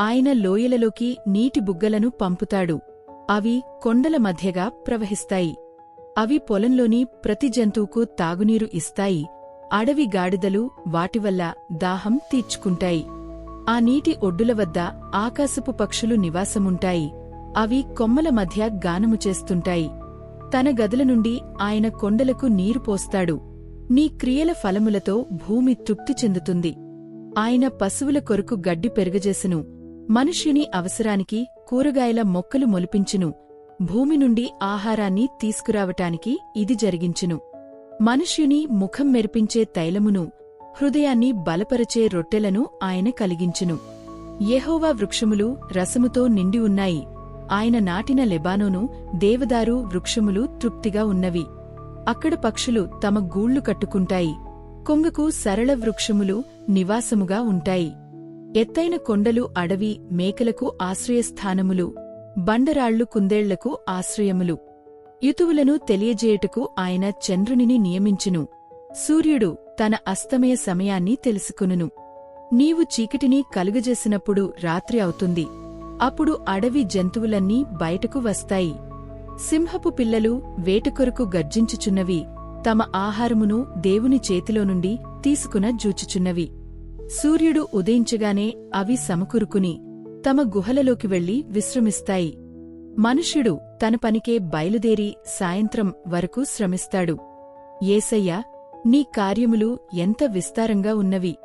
ఆయన లోయలలోకి నీటి బుగ్గలను పంపుతాడు. అవి కొండల మధ్యగా ప్రవహిస్తాయి. అవి పొలంలోని ప్రతి జంతువుకు తాగునీరు ఇస్తాయి. అడవి గాడిదలు వాటివల్ల దాహం తీర్చుకుంటాయి. ఆ నీటి ఒడ్డుల వద్ద ఆకాశపు పక్షులు నివాసముంటాయి. అవి కొమ్మల మధ్య గానము చేస్తుంటాయి. తన గదుల నుండి ఆయన కొండలకు నీరు పోస్తాడు. నీ క్రియల ఫలములతో భూమి తృప్తి చెందుతుంది. ఆయన పశువుల కొరకు గడ్డి పెరుగజేసును. మనుష్యుని అవసరానికి కూరగాయల మొక్కలు మొలిపించును భూమి నుండి ఆహారాన్ని తీసుకురావటానికి ఇది జరిగించును. మనుష్యుని ముఖం మెరిపించే తైలమును హృదయాన్ని బలపరచే రొట్టెలను ఆయన కలిగించును. యెహోవా వృక్షములు రసముతో నిండి ఉన్నాయి ఆయన నాటిన లెబానోను దేవదారు వృక్షములు తృప్తిగా ఉన్నవి. అక్కడ పక్షులు తమ గూళ్ళు కట్టుకుంటాయి కొంగకు సరళ వృక్షములు నివాసముగా ఉంటాయి. ఎత్తైన కొండలు అడవి మేకలకు ఆశ్రయస్థానములు బండరాళ్ళు కుందేళ్ళకు ఆశ్రయములు. యుతువులను తెలియజేయుటకు ఆయన చంద్రునిని నియమించును. సూర్యుడు తన అస్తమయ సమయాన్ని తెలుసుకునును. నీవు చీకటిని కలుగజేసినప్పుడు రాత్రి అవుతుంది. అప్పుడు అడవి జంతువులన్నీ బయటకు వస్తాయి. సింహపు పిల్లలు వేటకొరకు గర్జించుచున్నవి. తమ ఆహారమును దేవుని చేతిలో నుండి తీసుకున జూచుచున్నవి. సూర్యుడు ఉదయించగానే అవి సమకూరుకుని తమ గుహలలోకి వెళ్ళి విశ్రమిస్తాయి. మనుష్యుడు తన పనికే బయలుదేరి సాయంత్రం వరకు శ్రమిస్తాడు. ఏసయ్యా నీ కార్యములు ఎంత విస్తారంగా ఉన్నవి.